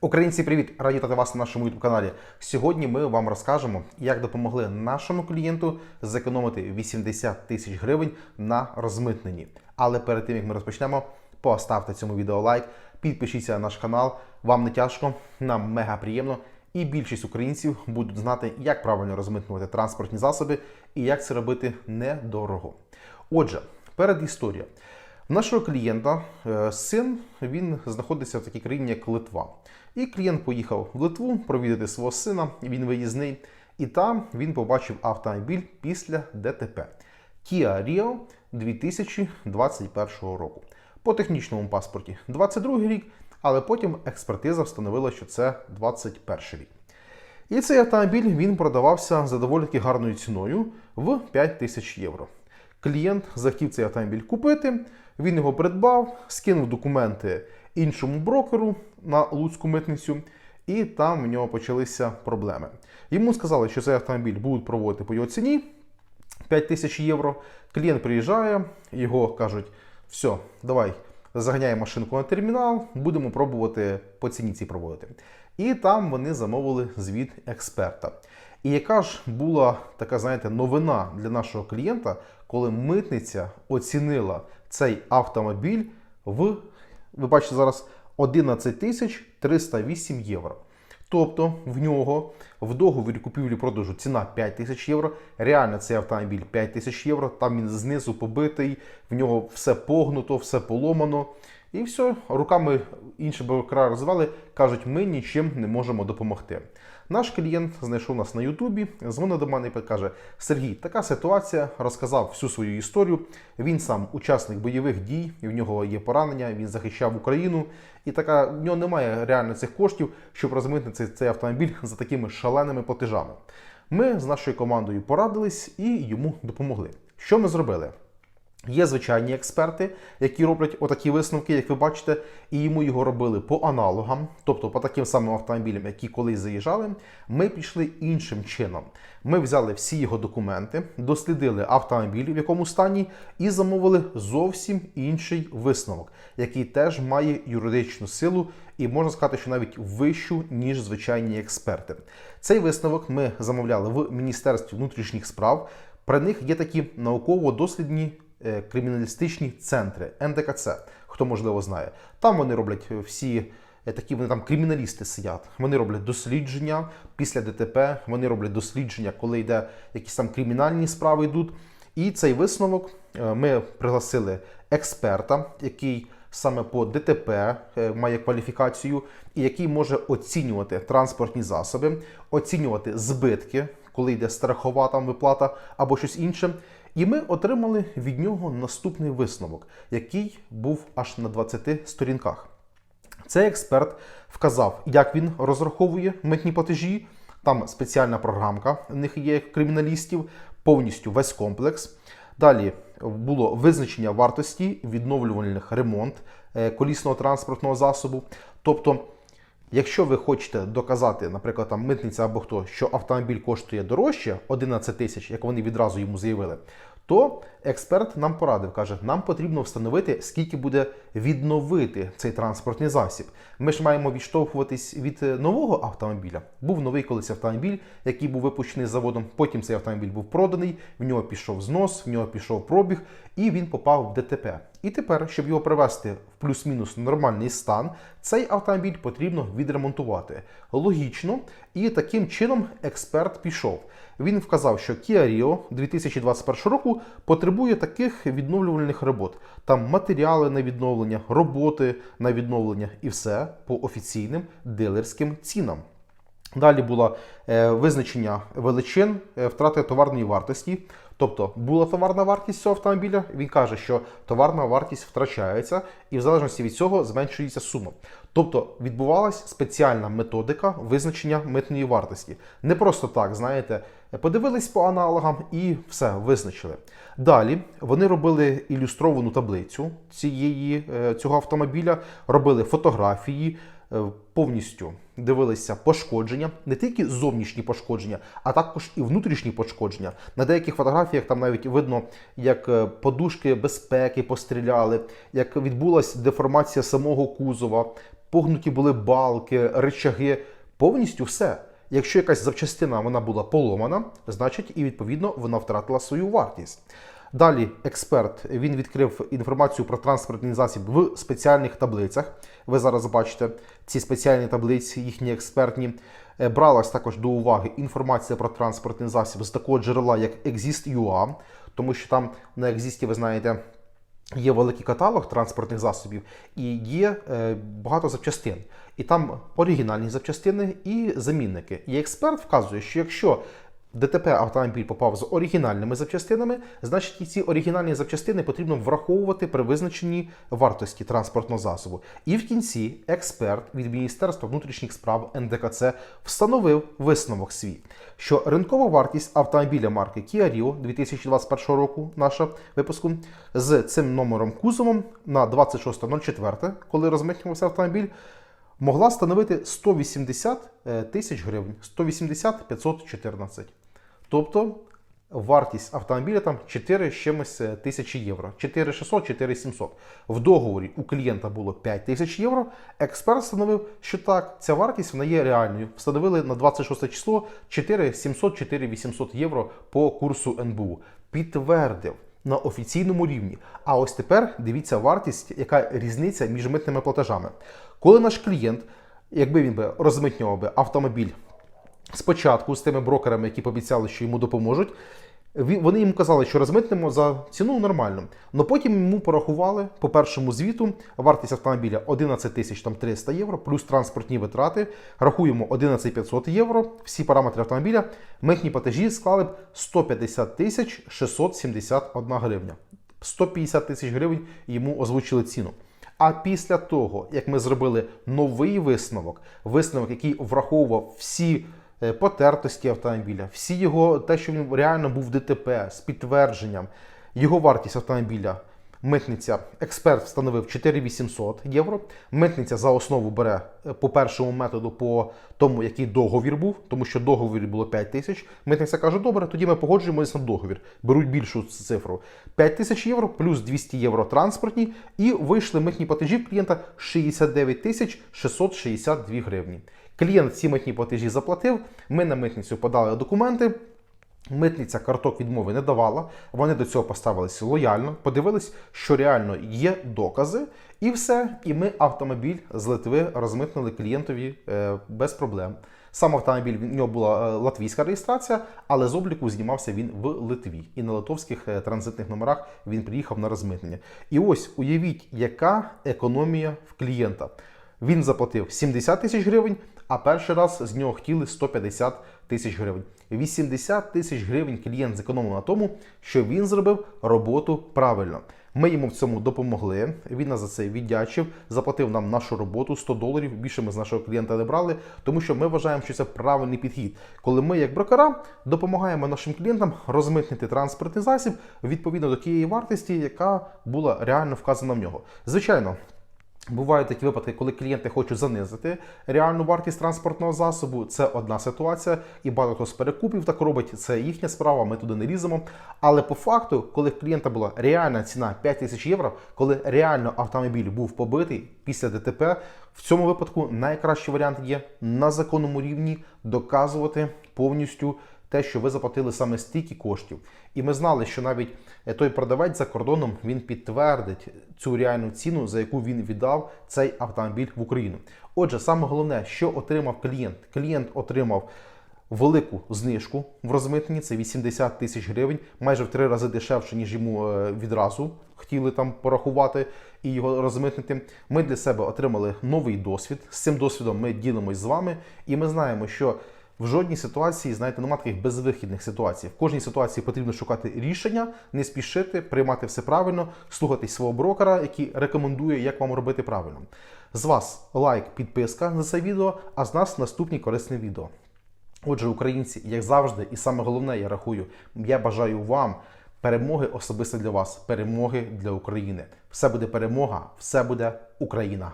Українці, привіт! Раді вітати вас на нашому youtube каналі. Сьогодні ми вам розкажемо, як допомогли нашому клієнту зекономити 80 тисяч гривень на розмитненні. Але перед тим як ми розпочнемо, поставте цьому відео лайк, підпишіться на наш канал. Вам не тяжко, нам мега приємно. І більшість українців будуть знати, як правильно розмитнювати транспортні засоби і як це робити недорого. Отже, перед історія. Нашого клієнта е, син він знаходиться в такій країні, як Литва. І клієнт поїхав в Литву провідати свого сина, він виїзний, і там він побачив автомобіль після ДТП Kia Rio 2021 року. По технічному паспорті 22 рік, але потім експертиза встановила, що це 21 рік. І цей автомобіль він продавався за доволі таки гарною ціною в 5 тисяч євро. Клієнт захотів цей автомобіль купити, він його придбав, скинув документи іншому брокеру на Луцьку митницю, і там в нього почалися проблеми. Йому сказали, що цей автомобіль будуть проводити по його ціні 5 тисяч євро. Клієнт приїжджає, його кажуть: все, давай заганяй машинку на термінал, будемо пробувати по ціні ці проводити. І там вони замовили звіт експерта. І яка ж була така, знаєте, новина для нашого клієнта, коли митниця оцінила цей автомобіль в, ви бачите зараз, 11 тисяч 308 євро. Тобто в нього в договорі купівлі-продажу ціна 5 тисяч євро. Реально цей автомобіль 5 тисяч євро. Там він знизу побитий, в нього все погнуто, все поломано. І все, руками інші брокера розвивали, кажуть, ми нічим не можемо допомогти. Наш клієнт знайшов нас на Ютубі, дзвонив до мене і каже: Сергій, така ситуація, розказав всю свою історію. Він сам учасник бойових дій, і в нього є поранення, він захищав Україну. І така в нього немає реально цих коштів, щоб розмитнити цей, цей автомобіль за такими шаленими платежами. Ми з нашою командою порадились і йому допомогли. Що ми зробили? Є звичайні експерти, які роблять отакі висновки, як ви бачите, і йому його робили по аналогам, тобто по таким самим автомобілям, які колись заїжджали. Ми пішли іншим чином. Ми взяли всі його документи, дослідили автомобіль, в якому стані, і замовили зовсім інший висновок, який теж має юридичну силу і можна сказати, що навіть вищу, ніж звичайні експерти. Цей висновок ми замовляли в Міністерстві внутрішніх справ. При них є такі науково-дослідні криміналістичні центри НДКЦ, хто можливо знає. Там вони роблять всі е, такі вони там криміналісти сидять. Вони роблять дослідження після ДТП. Вони роблять дослідження, коли йде якісь там кримінальні справи йдуть. І цей висновок е, ми пригласили експерта, який саме по ДТП е, має кваліфікацію, і який може оцінювати транспортні засоби, оцінювати збитки, коли йде страхова там виплата або щось інше. І ми отримали від нього наступний висновок, який був аж на 20 сторінках. Цей експерт вказав, як він розраховує митні платежі. Там спеціальна програмка в них є криміналістів, повністю весь комплекс. Далі було визначення вартості відновлювальних ремонт е, колісного транспортного засобу. Тобто, якщо ви хочете доказати, наприклад, там митниця або хто, що автомобіль коштує дорожче 11 тисяч, як вони відразу йому заявили, то експерт нам порадив, каже, нам потрібно встановити, скільки буде відновити цей транспортний засіб. Ми ж маємо відштовхуватись від е, нового автомобіля. Був новий колись автомобіль, який був випущений заводом. Потім цей автомобіль був проданий, в нього пішов знос, в нього пішов пробіг, і він попав в ДТП. І тепер, щоб його привести в плюс-мінус нормальний стан, цей автомобіль потрібно відремонтувати. Логічно, і таким чином експерт пішов. Він вказав, що Kia Rio 2021 року потребує таких відновлювальних робот. Там матеріали на відновлення, роботи на відновлення і все по офіційним дилерським цінам. Далі було е, визначення величин е, втрати товарної вартості. Тобто була товарна вартість цього автомобіля. Він каже, що товарна вартість втрачається, і в залежності від цього зменшується сума. Тобто відбувалася спеціальна методика визначення митної вартості. Не просто так, знаєте, подивились по аналогам і все визначили. Далі вони робили ілюстровану таблицю цієї, е, цього автомобіля, робили фотографії. Е, Повністю дивилися пошкодження, не тільки зовнішні пошкодження, а також і внутрішні пошкодження. На деяких фотографіях там навіть видно, як е, подушки безпеки постріляли, як відбулася деформація самого кузова, погнуті були балки, речаги, повністю все. Якщо якась запчастина вона була поломана, значить і відповідно вона втратила свою вартість. Далі експерт він відкрив інформацію про транспортний засіб в спеціальних таблицях. Ви зараз бачите ці спеціальні таблиці, їхні експертні. Е, Бралась також до уваги інформація про транспортний засіб з такого джерела, як Exist.ua, тому що там на Exist, ви знаєте, Є великий каталог транспортних засобів і є е, багато запчастин. І там оригінальні запчастини і замінники. І експерт вказує, що якщо ДТП автомобіль попав з оригінальними запчастинами, значить і ці оригінальні запчастини потрібно враховувати при визначенні вартості транспортного засобу. І в кінці експерт від Міністерства внутрішніх справ НДКЦ встановив висновок свій, що ринкова вартість автомобіля марки Kia Rio 2021 року, наша випуску, з цим номером кузовом на 26.04, коли розмитнювався автомобіль, могла становити 180 е, тисяч гривень, 180 514. Тобто вартість автомобіля там 4 з чимось е, тисячі євро. 4600, 4700. В договорі у клієнта було 5 тисяч євро. Експерт встановив, що так, ця вартість вона є реальною. Встановили на 26 число 4700, 4800 євро по курсу НБУ. Підтвердив. На офіційному рівні. А ось тепер дивіться вартість, яка різниця між митними платежами. Коли наш клієнт, якби він би розмитнював би автомобіль спочатку з тими брокерами, які пообіцяли, що йому допоможуть. Вони йому казали, що розмитнемо за ціну нормально. Але потім йому порахували по першому звіту вартість автомобіля 11 тисяч там 300 євро, плюс транспортні витрати. Рахуємо 11 500 євро. Всі параметри автомобіля. Митні платежі склали б 150 тисяч 671 гривня. 150 тисяч гривень йому озвучили ціну. А після того, як ми зробили новий висновок, висновок, який враховував всі потертості автомобіля, всі його те, що він реально був ДТП з підтвердженням, його вартість автомобіля. Митниця експерт встановив 4800 євро. Митниця за основу бере е, по першому методу, по тому, який договір був, тому що договір було 5 тисяч. Митниця каже: добре, тоді ми погоджуємося на договір. Беруть більшу цифру. 5 тисяч євро плюс 200 євро транспортні, і вийшли митні платежі клієнта 69 тисяч 662 гривні. Клієнт ці митні платежі заплатив. Ми на митницю подали документи. Митниця карток відмови не давала. Вони до цього поставилися лояльно, подивились, що реально є докази, і все. І ми автомобіль з Литви розмитнили клієнтові е, без проблем. Сам автомобіль в нього була е, латвійська реєстрація, але з обліку знімався він в Литві. І на литовських е, транзитних номерах він приїхав на розмитнення. І ось уявіть, яка економія в клієнта. Він заплатив 70 тисяч гривень, а перший раз з нього хотіли 150 тисяч гривень. 80 тисяч гривень клієнт зекономив на тому, що він зробив роботу правильно. Ми йому в цьому допомогли. Він нас за це віддячив, заплатив нам нашу роботу 100 доларів. Більше ми з нашого клієнта не брали, тому що ми вважаємо, що це правильний підхід. Коли ми, як брокера, допомагаємо нашим клієнтам розмитнити транспортний засіб відповідно до тієї вартості, яка була реально вказана в нього. Звичайно. Бувають такі випадки, коли клієнти хочуть занизити реальну вартість транспортного засобу. Це одна ситуація, і багато хто з перекупів так робить. Це їхня справа, ми туди не ліземо. Але по факту, коли в клієнта була реальна ціна 5 тисяч євро, коли реально автомобіль був побитий після ДТП, в цьому випадку найкращий варіант є на законному рівні доказувати повністю те, що ви заплатили саме стільки коштів. І ми знали, що навіть е, той продавець за кордоном він підтвердить цю реальну ціну, за яку він віддав цей автомобіль в Україну. Отже, саме головне, що отримав клієнт. Клієнт отримав велику знижку в розмитненні, це 80 тисяч гривень, майже в три рази дешевше, ніж йому е, відразу хотіли там порахувати і його розмитнити. Ми для себе отримали новий досвід. З цим досвідом ми ділимось з вами, і ми знаємо, що в жодній ситуації, знаєте, немає таких безвихідних ситуацій. В кожній ситуації потрібно шукати рішення, не спішити, приймати все правильно, слухатись свого брокера, який рекомендує, як вам робити правильно. З вас лайк, підписка за це відео, а з нас наступні корисні відео. Отже, українці, як завжди, і саме головне, я рахую, я бажаю вам перемоги особисто для вас, перемоги для України. Все буде перемога, все буде Україна.